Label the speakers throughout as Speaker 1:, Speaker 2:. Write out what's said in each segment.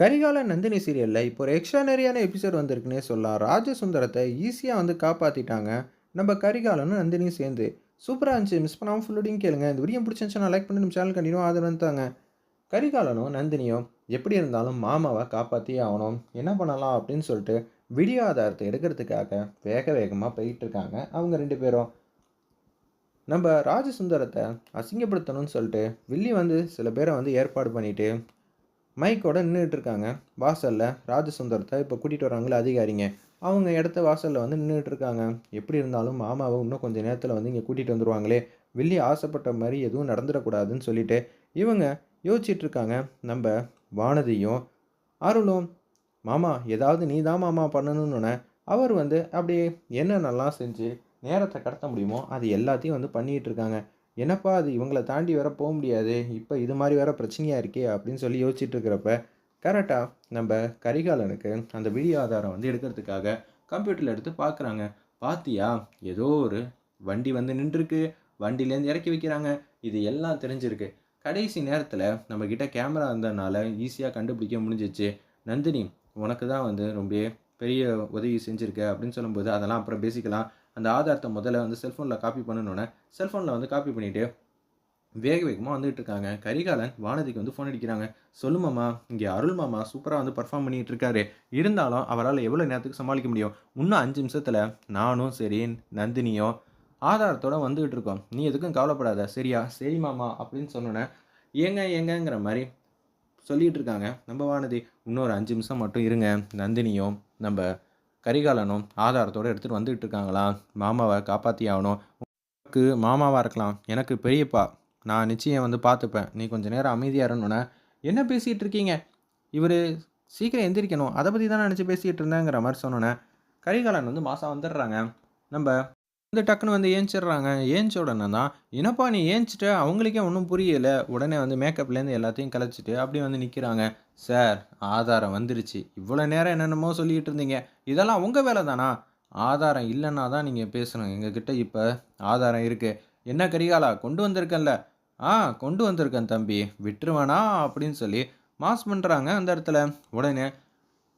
Speaker 1: கரிகால நந்தினி சீரியலில் இப்போ ஒரு எக்ஸ்ட்ரானரியான எபிசோட் வந்திருக்குன்னே சொல்லலாம். ராஜசுந்தரத்தை ஈஸியாக வந்து காப்பாற்றிட்டாங்க நம்ம கரிகாலனும் நந்தினியும் சேர்ந்து. சூப்பராக இருந்துச்சு. மிஸ் பண்ணாமல் ஃபுல்லோடையும் கேளுங்க. இந்த வீடியோ பிடிச்சிருந்துச்சுன்னா லைக் பண்ணி நம்ம சேனல் கண்டினியூ ஆதரவு வந்துட்டாங்க கரிகாலனும் நந்தினியும் எப்படி இருந்தாலும் மாமாவை காப்பாற்றியே ஆகணும். என்ன பண்ணலாம் அப்படின்னு சொல்லிட்டு வீடியோ ஆதாரத்தை எடுக்கிறதுக்காக வேக வேகமாக போயிட்டு இருக்காங்க அவங்க ரெண்டு பேரும். நம்ம ராஜசுந்தரத்தை அசிங்கப்படுத்தணும்னு சொல்லிட்டு வில்லி வந்து சில பேரை வந்து ஏற்பாடு பண்ணிட்டு மைக்கோட நின்றுட்டு இருக்காங்க வாசலில் ராஜசுந்தரத்தை இப்போ கூட்டிகிட்டு வராங்களே அதிகாரிங்க. அவங்க இடத்த வாசலில் வந்து நின்றுட்டு இருக்காங்க எப்படி இருந்தாலும் மாமாவை இன்னும் கொஞ்சம் நேரத்தில் வந்து இங்கே கூட்டிகிட்டு வந்துருவாங்களே. வெளியே ஆசைப்பட்ட மாதிரி எதுவும் நடந்துடக்கூடாதுன்னு சொல்லிட்டு இவங்க யோசிச்சுட்டு இருக்காங்க நம்ம வானதியும் அருளும் மாமா ஏதாவது நீ தான் மாமா பண்ணணும்னு அவர் வந்து அப்படியே என்னென்னலாம் செஞ்சு நேரத்தை கடத்த முடியுமோ அது எல்லாத்தையும் வந்து பண்ணிகிட்டு இருக்காங்க என்னப்பா அது இவங்களை தாண்டி வேற போக முடியாது? இப்போ இது மாதிரி வேற பிரச்சனையாக இருக்கே அப்படின்னு சொல்லி யோசிச்சுட்டு இருக்கிறப்ப கரெக்டாக நம்ம கரிகாலனுக்கு அந்த வீடியோ ஆதாரம் வந்து எடுக்கிறதுக்காக கம்ப்யூட்டரில் எடுத்து பார்க்குறாங்க பாத்தியா? ஏதோ ஒரு வண்டி வந்து நின்றுருக்கு. வண்டியிலேருந்து இறக்கி வைக்கிறாங்க. இது எல்லாம் தெரிஞ்சிருக்கு. கடைசி நேரத்தில் நம்மக்கிட்ட கேமரா இருந்ததுனால ஈஸியாக கண்டுபிடிக்க முடிஞ்சிச்சு. நந்தினி உனக்கு தான் வந்து ரொம்ப பெரிய உதவி செஞ்சுருக்க அப்படின்னு சொல்லும்போது அதெல்லாம் அப்புறம் பேசிக்கலாம். அந்த ஆதாரத்தை முதல்ல வந்து செல்ஃபோனில் காப்பி பண்ணணுன்னே செல்ஃபோனில் வந்து காப்பி பண்ணிவிட்டு வேக வேகமாக வந்துகிட்டு இருக்காங்க கரிகாலன் வானதிக்கு வந்து ஃபோன் அடிக்கிறாங்க. சொல்லுமாமா இங்கே அருள் மாமா சூப்பராக வந்து பர்ஃபார்ம் பண்ணிட்டு இருக்காரு. இருந்தாலும் அவரால் எவ்வளோ நேரத்துக்கு சமாளிக்க முடியும்? இன்னும் அஞ்சு நிமிஷத்தில் நானும் சரி நந்தினியும் ஆதாரத்தோட வந்துகிட்டு இருக்கோம் நீ எதுக்கும் கவலைப்படாத. சரியா? சரி மாமா அப்படின்னு சொன்னோன்னே ஏங்க ஏங்கங்கிற மாதிரி சொல்லிகிட்டு இருக்காங்க நம்ம வானதி இன்னொரு அஞ்சு நிமிஷம் மட்டும் இருங்க. நந்தினியும் நம்ம கரிகாலனும் ஆதாரத்தோடு எடுத்துகிட்டு வந்துகிட்டு இருக்காங்களா? மாமாவை காப்பாற்றி ஆகணும் உனக்கு மாமாவாக இருக்கலாம். எனக்கு பெரியப்பா. நான் நிச்சயம் வந்து பார்த்துப்பேன். நீ கொஞ்சம் நேரம் அமைதியாக இருந்தோன்னே என்ன பேசிகிட்டு இருக்கீங்க? இவர் சீக்கிரம் எந்திரிக்கணும். அதை பற்றி தான் நினச்சி பேசிகிட்டு இருந்தேங்கிற மாதிரி சொன்னோன்னே கரிகாலன் வந்து மாதம் வந்துடுறாங்க. நம்ம வந்து டக்குன்னு வந்து ஏஞ்சிடுறாங்க. ஏஞ்ச உடனே தான் என்னப்பா நீ ஏஞ்சிட்ட? அவங்களுக்கே ஒன்றும் புரியலை. உடனே வந்து மேக்கப்லேருந்து எல்லாத்தையும் கலைச்சிட்டு அப்படியே வந்து நிற்கிறாங்க சார் ஆதாரம் வந்துருச்சு. இவ்வளோ நேரம் என்னென்னமோ சொல்லிக்கிட்டு இருந்தீங்க. இதெல்லாம் உங்கள் வேலை தானா? ஆதாரம் இல்லைன்னா தான் நீங்கள் பேசணும். எங்ககிட்ட இப்போ ஆதாரம் இருக்குது என்ன கரிகாலா கொண்டு வந்திருக்கேன்ல. ஆ கொண்டு வந்திருக்கேன் தம்பி. விட்டுருவானா? அப்படின்னு சொல்லி மாஸ் பண்ணுறாங்க அந்த இடத்துல. உடனே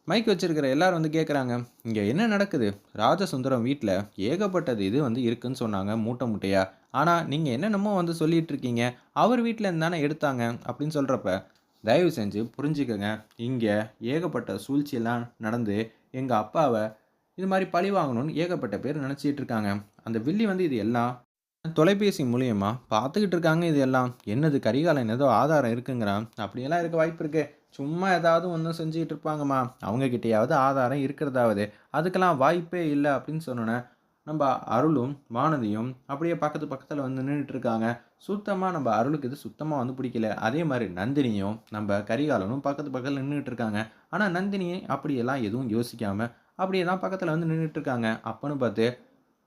Speaker 1: மைக் வச்சிருக்கிற எல்லாரும் வந்து கேட்குறாங்க இங்கே என்ன நடக்குது? ராஜசுந்தரம் வீட்டில் ஏகப்பட்டது இது வந்து இருக்குன்னு சொன்னாங்க மூட்டை மூட்டையா? ஆனால் நீங்கள் என்னென்னமோ வந்து சொல்லிட்டு இருக்கீங்க அவர் வீட்டில் இருந்தானே எடுத்தாங்க அப்படின்னு சொல்கிறப்ப தயவு செஞ்சு புரிஞ்சுக்கோங்க. இங்கே ஏகப்பட்ட சூழ்ச்சியெல்லாம் நடந்து எங்கள் அப்பாவை இது மாதிரி பழி வாங்கணும்னு ஏகப்பட்ட பேர் நினச்சிட்டு இருக்காங்க அந்த வில்லி வந்து இது எல்லாம் தொலைபேசி மூலியமாக பார்த்துக்கிட்டு இருக்காங்க இது எல்லாம். என்னது கரிகாலன் ஏதோ ஆதாரம் இருக்குங்கிறான். அப்படியெல்லாம் இருக்க வாய்ப்பு இருக்குது சும்மா ஏதாவது ஒன்று செஞ்சுக்கிட்டு இருப்பாங்கம்மா. அவங்கக்கிட்டையாவது ஆதாரம் இருக்கிறதாவது. அதுக்கெல்லாம் வாய்ப்பே இல்லை அப்படின்னு சொன்னோன்னே நம்ம அருளும் வானதியும் அப்படியே பக்கத்து பக்கத்தில் வந்து நின்றுட்டு இருக்காங்க. சுத்தமாக நம்ம அருளுக்கு இது சுத்தமாக வந்து பிடிக்கல. அதே மாதிரி நந்தினியும் நம்ம கரிகாலனும் பக்கத்து பக்கத்தில் நின்றுட்டு இருக்காங்க. ஆனால் நந்தினியை அப்படியெல்லாம் எதுவும் யோசிக்காமல் அப்படியே தான் பக்கத்தில் வந்து நின்றுட்டு இருக்காங்க. அப்போன்னு பார்த்து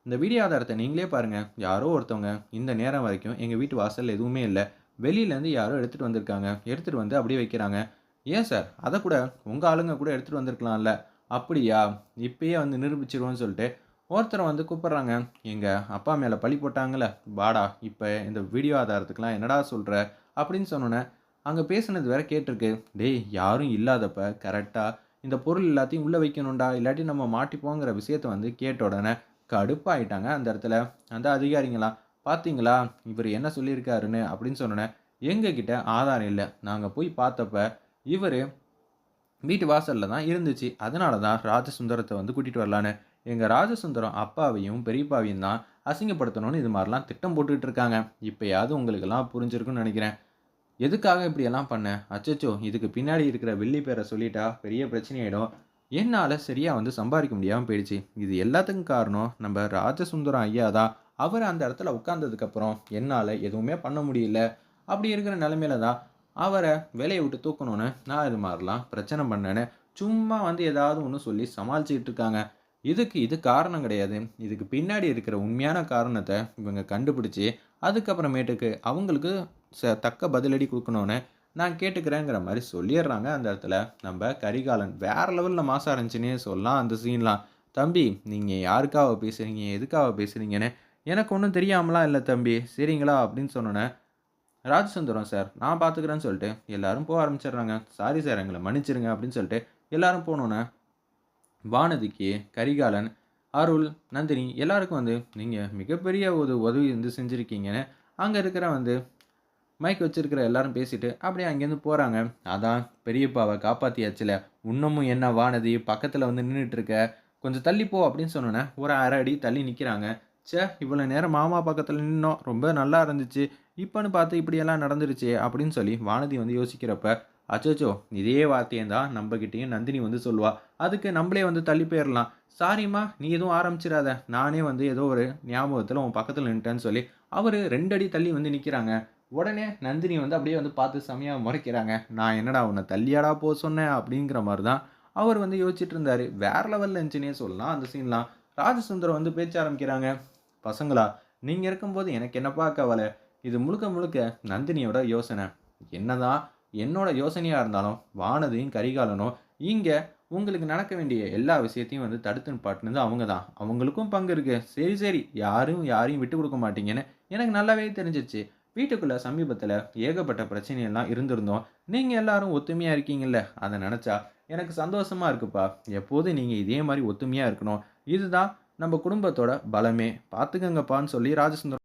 Speaker 1: இந்த வீடியோ ஆதாரத்தை நீங்களே பாருங்கள் யாரோ ஒருத்தவங்க இந்த நேரம் வரைக்கும் எங்கள் வீட்டு வாசலில் எதுவுமே இல்லை. வெளியிலேருந்து யாரோ எடுத்துகிட்டு வந்திருக்காங்க. எடுத்துகிட்டு வந்து அப்படியே வைக்கிறாங்க. ஏன் சார்? அதை கூட உங்கள் ஆளுங்க கூட எடுத்துகிட்டு வந்திருக்கலாம்ல. அப்படியா? இப்பயே வந்து நிரூபிச்சிருவோன்னு சொல்லிட்டு ஒருத்தரை வந்து கூப்பிட்றாங்க. எங்கள் அப்பா மேலே பழி போட்டாங்கல்ல. வாடா இப்போ இந்த வீடியோ ஆதாரத்துக்கெலாம் என்னடா சொல்கிற அப்படின்னு சொன்னோன்னே அங்கே பேசுனது வேற கேட்டிருக்கு. டேய் யாரும் இல்லாதப்ப கரெக்டாக இந்த பொருள் எல்லாத்தையும் உள்ளே வைக்கணும்டா. இல்லாட்டி நம்ம மாட்டிப்போங்கிற விஷயத்த வந்து கேட்ட உடனே கடுப்பாயிட்டாங்க அந்த இடத்துல. அந்த அதிகாரிங்களாம் பார்த்தீங்களா இவர் என்ன சொல்லியிருக்காருன்னு? அப்படின்னு சொன்னோன்னே எங்ககிட்ட ஆதாரம் இல்லை. நாங்கள் போய் பார்த்தப்ப இவர் வீட்டு வாசலில் தான் இருந்துச்சு. அதனால தான் ராஜசுந்தரத்தை வந்து கூட்டிகிட்டு வரலான்னு. எங்கள் ராஜசுந்தரம் அப்பாவையும் பெரியப்பாவையும் தான் அசிங்கப்படுத்தணும்னு இது மாதிரிலாம் திட்டம் போட்டுக்கிட்டு இருக்காங்க. இப்போயாவது உங்களுக்கெல்லாம் புரிஞ்சிருக்குன்னு நினைக்கிறேன். எதுக்காக இப்படியெல்லாம் பண்ணேன் அச்சச்சோ இதுக்கு பின்னாடி இருக்கிற வெள்ளி பேரை சொல்லிட்டா பெரிய பிரச்சனையாயிடும். என்னால் சரியாக வந்து சம்பாதிக்க முடியாமல் போயிடுச்சு. இது எல்லாத்துக்கும் காரணம் நம்ம ராஜசுந்தரம் ஐயா தான். அவர் அந்த இடத்துல உட்காந்ததுக்கப்புறம் என்னால் எதுவுமே பண்ண முடியல. அப்படி இருக்கிற நிலமையில தான் அவரை வேலையை விட்டு தூக்கணும்னு நான் இது மாதிரிலாம் பிரச்சனை பண்ணேன்னு சும்மா வந்து ஏதாவது ஒன்று சொல்லி சமாளிச்சுக்கிட்டு இருக்காங்க. இதுக்கு இது காரணம் கிடையாது. இதுக்கு பின்னாடி இருக்கிற உண்மையான காரணத்தை இவங்க கண்டுபிடிச்சி அதுக்கப்புறமேட்டுக்கு அவங்களுக்கு ச தக்க பதிலடி கொடுக்கணுன்னு நான் கேட்டுக்கிறேங்கிற மாதிரி சொல்லிடுறாங்க அந்த இடத்துல. நம்ம கரிகாலன் வேறு லெவலில் மாசம் இருந்துச்சுன்னே சொல்லலாம் அந்த சீன்லாம். தம்பி நீங்கள் யாருக்காக பேசுகிறீங்க எதுக்காக பேசுகிறீங்கன்னு எனக்கு ஒன்றும் தெரியாமலாம் இல்லை தம்பி. சரிங்களா? அப்படின்னு சொன்னோன்னே ராஜசுந்தரம் சார் நான் பார்த்துக்கிறேன்னு சொல்லிட்டு எல்லாரும் போக ஆரம்பிச்சிடுறாங்க. சாரி சார் எங்களை மன்னிச்சிருங்க அப்படின்னு சொல்லிட்டு எல்லாரும் போனோன்னே வானதிக்கு கரிகாலன் அருள் நந்தினி எல்லாருக்கும் வந்து நீங்கள் மிகப்பெரிய ஒரு உதவி வந்து செஞ்சுருக்கீங்கன்னு அங்கே இருக்கிற வந்து மைக் வச்சுருக்கிற எல்லாரும் பேசிட்டு அப்படியே அங்கேருந்து போகிறாங்க அதான் பெரியப்பாவை காப்பாற்றியாச்சுல இன்னமும் என்ன வானதி பக்கத்தில் வந்து நின்றுட்டு இருக்க கொஞ்சம் தள்ளி போ அப்படின்னு சொன்னோன்னே ஒரு அரை அடி தள்ளி நிற்கிறாங்க ச்சே இவ்வளோ நேரம் மாமா பக்கத்தில் நின்னோம். ரொம்ப நல்லா இருந்துச்சு. இப்போன்னு பார்த்து இப்படியெல்லாம் நடந்துருச்சு அப்படின்னு சொல்லி வானதி வந்து யோசிக்கிறப்ப அச்சோச்சோ இதே வார்த்தையும் தான் நம்மக்கிட்டேயும் நந்தினி வந்து சொல்லுவா. அதுக்கு நம்மளே வந்து தள்ளி போயிடலாம் சாரிம்மா நீ எதுவும் ஆரம்பிச்சிடாத நானே வந்து ஏதோ ஒரு ஞாபகத்தில் உன் பக்கத்தில் நின்ட்டேன்னு சொல்லி அவர் ரெண்டு அடி தள்ளி வந்து நிற்கிறாங்க உடனே நந்தினி வந்து அப்படியே வந்து பார்த்து செமையாக முறைக்கிறாங்க. நான் என்னடா உன்னை தள்ளியாடா போக சொன்னேன் அப்படிங்கிற மாதிரி தான் அவர் வந்து யோசிச்சுட்டு இருந்தார் வேற லெவலில் இருந்துச்சுன்னே சொல்லலாம் அந்த சீன்லாம் ராஜசுந்தரம் வந்து பேச்ச ஆரம்பிக்கிறாங்க. பசங்களா நீங்கள் இருக்கும்போது எனக்கு என்னப்பா கவலை? இது முழுக்க முழுக்க நந்தினியோட யோசனை. என்னதான் என்னோட யோசனையாக இருந்தாலும் வானதியும் கரிகாலனும் இங்கே உங்களுக்கு நடக்க வேண்டிய எல்லா விஷயத்தையும் வந்து தடுத்து நிப்பாட்டினது அவங்க தான் அவங்களுக்கும் பங்கு இருக்குது சரி சரி. யாரும் யாரையும் விட்டு கொடுக்க மாட்டீங்கன்னு எனக்கு நல்லாவே தெரிஞ்சிச்சு வீட்டுக்குள்ளே சமீபத்தில் ஏகப்பட்ட பிரச்சனையெல்லாம் இருந்திருந்தோம். நீங்கள் எல்லாரும் ஒத்துமையாக இருக்கீங்கல்ல. அதை நினச்சா எனக்கு சந்தோஷமாக இருக்குப்பா. எப்போதும் நீங்கள் இதே மாதிரி ஒத்துமையாக இருக்கணும். இதுதான் நம்ம குடும்பத்தோட பலமே. பார்த்துக்கங்கப்பான்னு சொல்லி ராஜசுந்தரம்